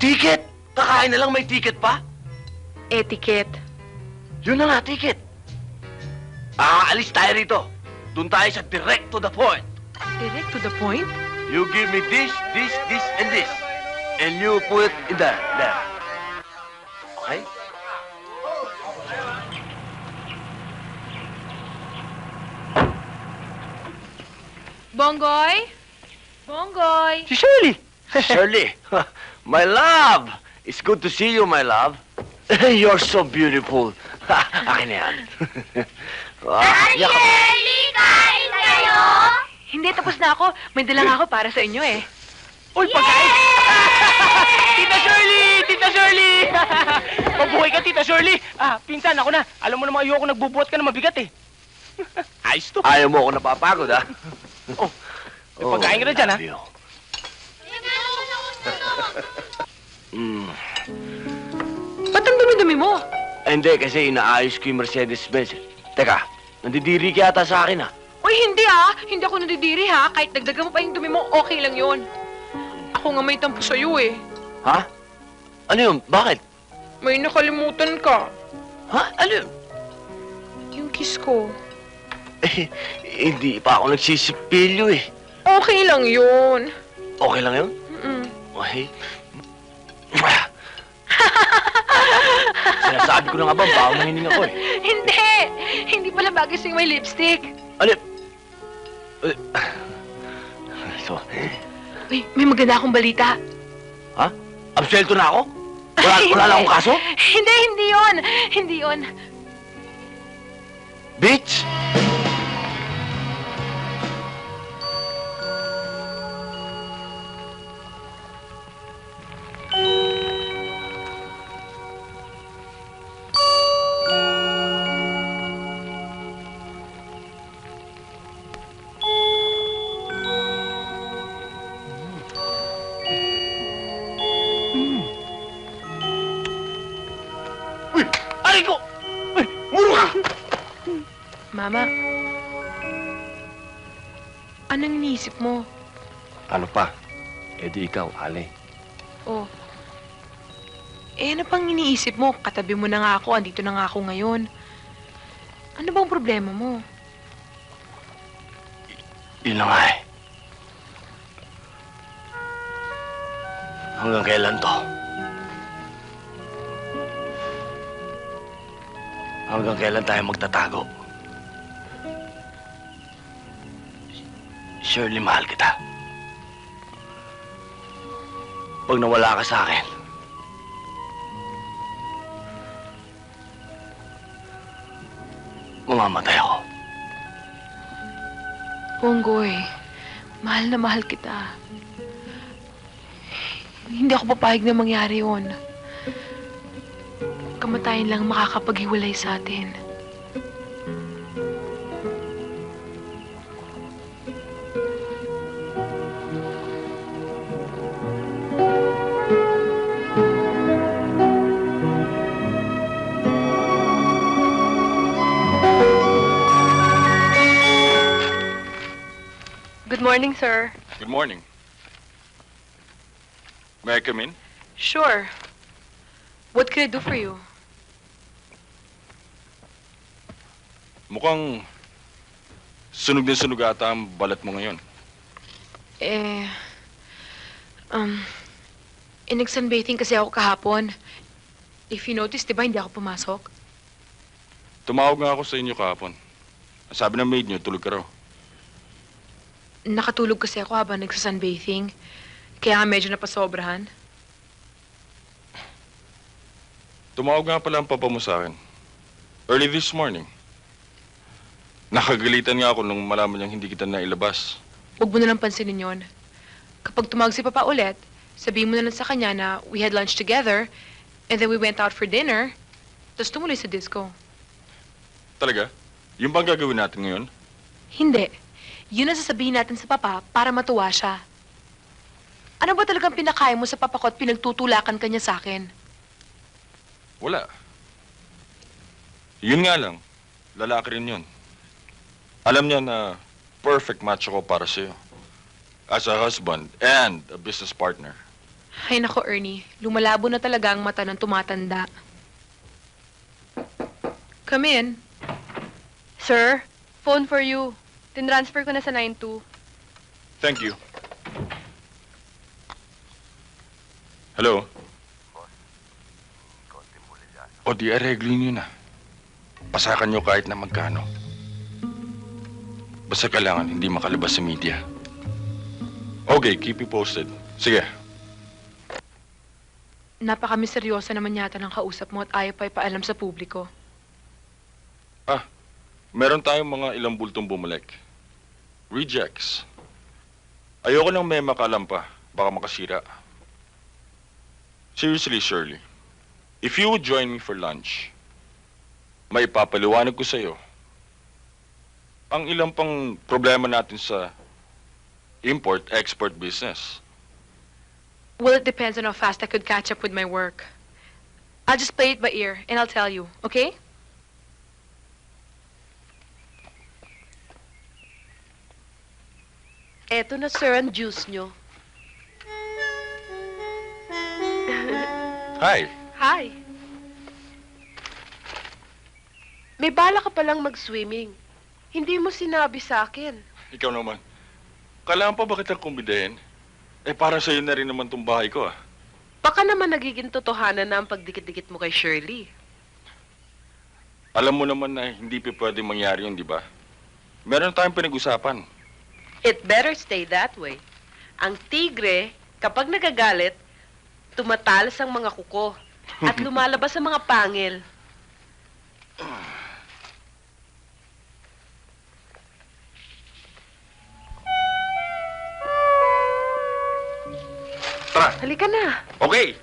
Ticket? Kakain na lang may ticket pa? Etiquette. Yun na nga, ticket. Aalis tayo rito. Doon tayo sa direct to the point. Direct to the point? You give me this, this, this, and this. And you put it in there, there. Okay? Bonggoy? Bonggoy? Si Shirley. Shirley, my love. It's good to see you, my love. You're so beautiful. Akin na yan. Ah, yak- kain kayo? Hindi, tapos na ako. May dala nga ako para sa inyo eh. Uy, pagkain! Tita Shirley! Tita Shirley! Mabuhay ka, Tita Shirley! Ah, pinsan, ako na. Alam mo naman, ayoko nagbubuhat ka na mabigat eh. Ayos to. Ayaw mo ako napapagod, ha? Oh, may pagkain ka na dyan, ha? love you. Mm. Ba't ang dumi-dumi mo? Eh, Hindi, kasi inaayos ko yung Mercedes-Benz. Teka, nandidiri ka yata sa akin, ha? Uy, hindi ah. Hindi ako nadidiri ha. Kahit dagdagan mo pa yung dumi mo, okay lang yon. Ako nga may tampo sa'yo eh. Ha? Ano yun? Bakit? May nakalimutan ka. Ha? Ano yun? Yung kiss ko. Eh, hindi pa ako nagsisipilyo, eh. Okay lang yun. Okay lang yun? Mm. Okay. Sinasabi ko na nga ba, bawang nanginig ako, eh. Hindi! Hindi pala bagay sa'yo may lipstick. Ano? Eh, So, Uy, may maganda akong balita. ha? Absuelto na ako? Wala, wala lang akong kaso? Hindi, hindi yon. Hindi yon. Bitch! Mama. Anong iniisip mo? Ano pa? E di ikaw, Ale. Oh. Eh, ano pang iniisip mo? Katabi mo na nga ako, andito na nga ako ngayon. Ano bang problema mo? Yun na nga eh. Hanggang kailan to? Hanggang kailan tayo magtatago? Surely mahal kita. Pag nawala ka sa akin, mamamatay ako. Ponggoy, mahal na mahal kita. Hindi ako papayag na mangyari yun. Kamatayan lang makakapaghiwalay sa atin. Morning, sir. Good morning. May I come in? Sure. What can I do for you? Mukhang sunog na sunog ata ang balat mo ngayon. Eh, um, inag-sunbathing kasi ako kahapon. If you notice, di ba hindi ako pumasok? Tumawag nga ako sa inyo kahapon. Sabi ng maid niyo, tulog ka raw. Nakatulog kasi ako habang nagsa-sunbathing. Kaya nga medyo napasobrahan. Tumawag nga pala ang papa mo sa akin. Early this morning. Nakagalitan nga ako nung malaman niyang hindi kita nailabas. Huwag mo na lang pansinin yon. Kapag tumawag si Papa ulit, sabihin mo na lang sa kanya na we had lunch together, and then we went out for dinner, tapos tumuloy sa disco. Talaga? Yung bang gagawin natin ngayon? Hindi. Yun ang sasabihin natin sa Papa para matuwa siya. Ano ba talagang pinakain mo sa Papa ko at pinagtutulakan ka niya sa akin? Wala. Yun nga lang. Lalaki rin yun. Alam niya na perfect match ako para sa'yo. As a husband and a business partner. Ay nako, Ernie. Lumalabo na talaga ang mata ng tumatanda. Come in. Sir, phone for you. Tinransfer ko na sa 92. Thank you. Hello? O di areglo nyo na. Pasakan nyo kahit na magkano. Basta kailangan hindi makalabas sa media. Okay, keep you posted. Sige. Napaka-misteryosa naman yata ng kausap mo at ayaw pa ipaalam sa publiko. Meron tayong mga ilang bultong bumalik. Rejects. Ayoko nang may makalam pa. Baka makasira. Seriously, Shirley. If you would join me for lunch, may ipapaliwanag ko sa'yo ang ilang pang problema natin sa import-export business. Well, it depends on how fast I could catch up with my work. I'll just play it by ear and I'll tell you, okay? Eto na, sir, ang juice nyo. Hi. Hi. May bala ka palang mag-swimming. Hindi mo sinabi sa akin. Ikaw naman. Kailangan pa ba kitang kumbidahin? Eh, para sa'yo na rin naman tong bahay ko, ah. Baka naman nagiging totohanan na ang pagdikit-dikit mo kay Shirley. Alam mo naman na hindi pa pwede mangyari yun, di ba? Meron tayong pinag-usapan. It better stay that way. Ang tigre, kapag nagagalit, tumatalas ang mga kuko at lumalabas ang mga pangil. Tara, Halika na. okay.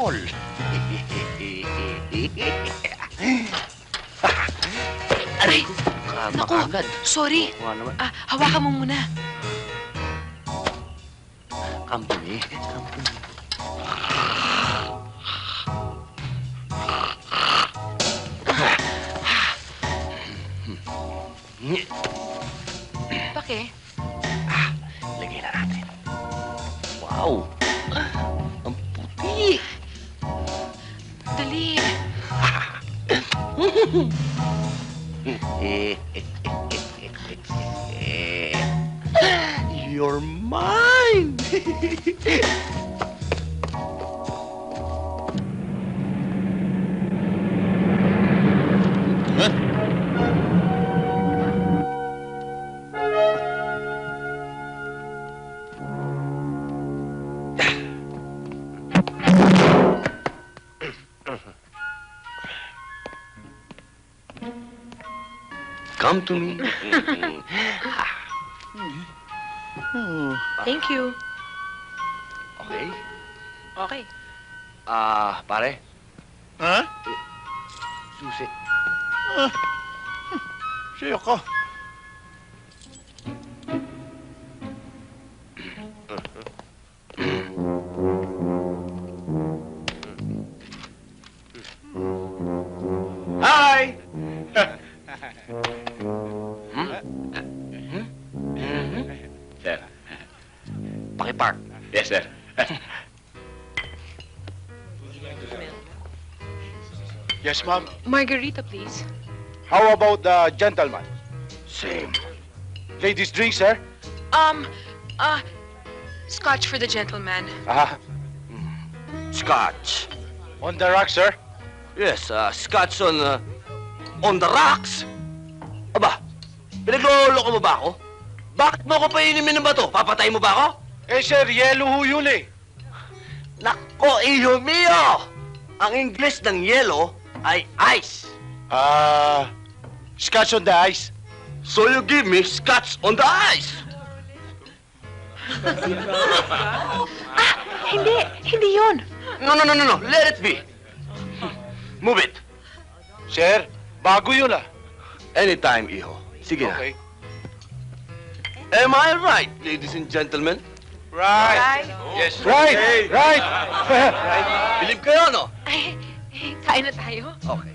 Apple. Aray! Kama Naku. Sorry. Oo nga naman. Ah, hawakan mo muna. Company. Company. Pake. You're mine! come to me. oh. Thank you. Okay? Okay. Ah, uh, pare? Ha? Huh? Susi. Ah. Siyo ko. Hi! park. Yes, sir. yes, ma'am. Margarita, please. How about the gentleman? Same. Ladies drink, sir? Um, uh, scotch for the gentleman. Ah, uh, mm. scotch. On the rocks, sir? Yes, uh, scotch on, uh, on the rocks? Aba, pinagloloko mo ba ako? Bakit mo ako painimin ng bato? Papatay mo ba ako? Eh, sir, yellow ho yun eh. Nako, iho mio! Ang English ng yellow ay ice. Ah, scotch on the ice. So you give me scotch on the ice. Hindi, hindi yun. No, no, no, no, no. Let it be. Move it. Sir, bago yun ah. Anytime, iho. Sige na. Okay. Am I right, ladies and gentlemen? Right. Yes. Right, right. Believe kayo, no? Ay, eh, kain na tayo. Okay.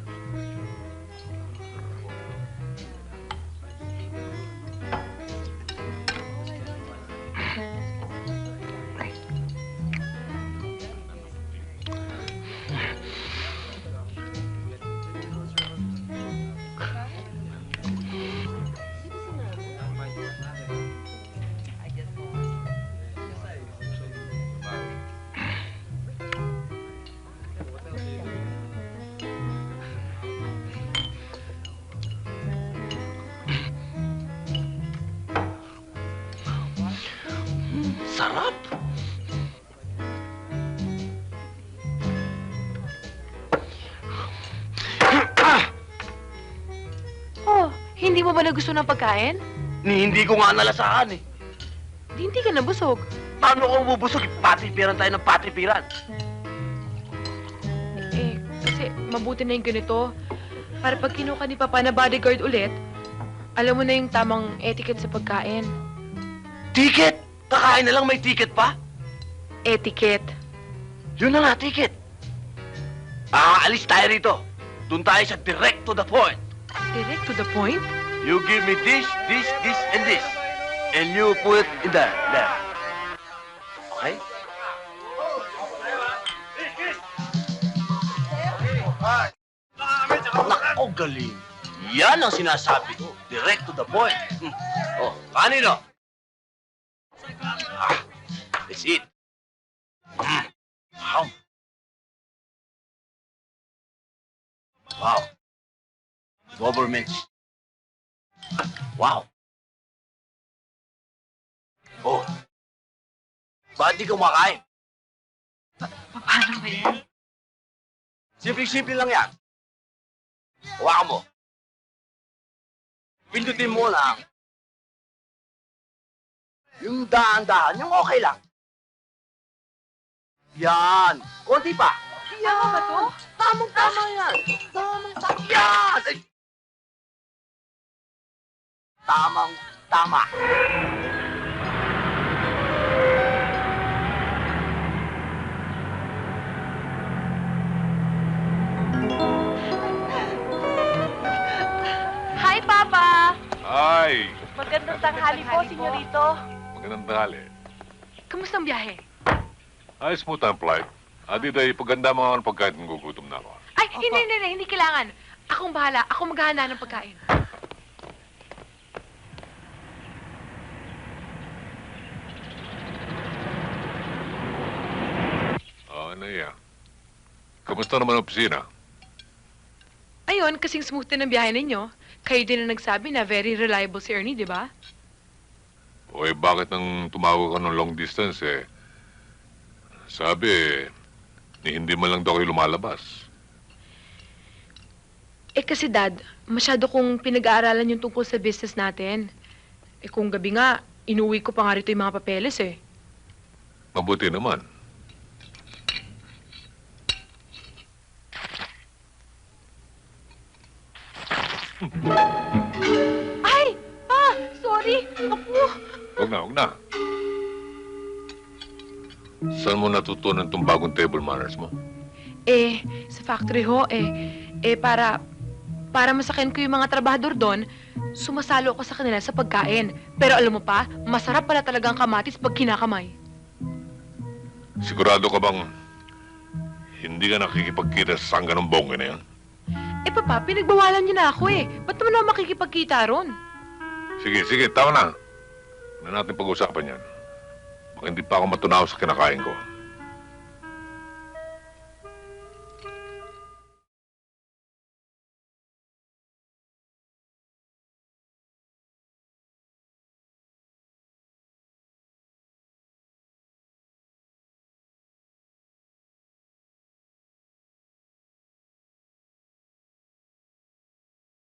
Sarap. Oh, hindi mo ba nagusto ng pagkain? Ni hindi ko nga nalasahan eh. Di hindi ka nabusog. Paano ako bubusog? Patipiran tayo ng patipiran. Eh, kasi mabuti na yung ganito. Para pag kinuha ni Papa na bodyguard ulit, alam mo na yung tamang etiquette sa pagkain. Ticket! Kakain na lang may ticket pa? Etiquette. Yun na nga, ticket. Aalis tayo rito. Doon tayo sa direct to the point. Direct to the point? You give me this, this, this, and this. And you put it in there, there. Okay? Nako, galing. Yan ang sinasabi ko. Direct to the point. Hmm. Oh, kanino? Ah, let's eat. Mm. Wow. Wow. Government. Wow. Oh. Ba't di ka kumakain? Paano ba yan? Simple-simple lang yan. Hawakan mo. Pindutin mo lang. Yung daan-daan, yung okay lang. Yan. Konti pa. Tama ba to? Tamang-tama yan. Tamang-tama. Yan! Ay. Tamang-tama. Hi, Papa! Ay, Magandang tanghali po, senyorito. Magandang tanghali. Kamusta ang biyahe? Ayos mo ang flight. Adi day, paganda mo ang pagkain kung gugutom na ako. Ay, hindi, hindi, hindi, hindi kailangan. Akong bahala. Ako maghahanda ng pagkain. Ah, ano yan? Kamusta naman ang opisina? Ayun, kasing smooth din ang biyahe ninyo. Kayo din ang nagsabi na very reliable si Ernie, di ba? O eh, bakit nang tumawag ka ng long distance eh? Sabi, ni hindi man lang daw kayo lumalabas. Eh kasi dad, masyado kong pinag-aaralan yung tungkol sa business natin. Eh kung gabi nga, inuwi ko pa nga rito yung mga papeles eh. Mabuti naman. Ay! Pa! Sorry! Ako! Na, huwag na. Saan mo natutunan itong bagong table manners mo? Eh, sa factory ho, eh, eh, para, para masakin ko yung mga trabahador doon, sumasalo ako sa kanila sa pagkain. Pero alam mo pa, masarap pala talagang kamatis pag kinakamay. Sigurado ka bang hindi ka nakikipagkita sa sangga ng bongga na yan? Eh, papa, pinagbawalan niyo na ako eh. Ba't naman ako makikipagkita ron? Sige, sige, tama na. Na natin pag-usapan yan. Baka hindi pa ako matunaw sa kinakain ko.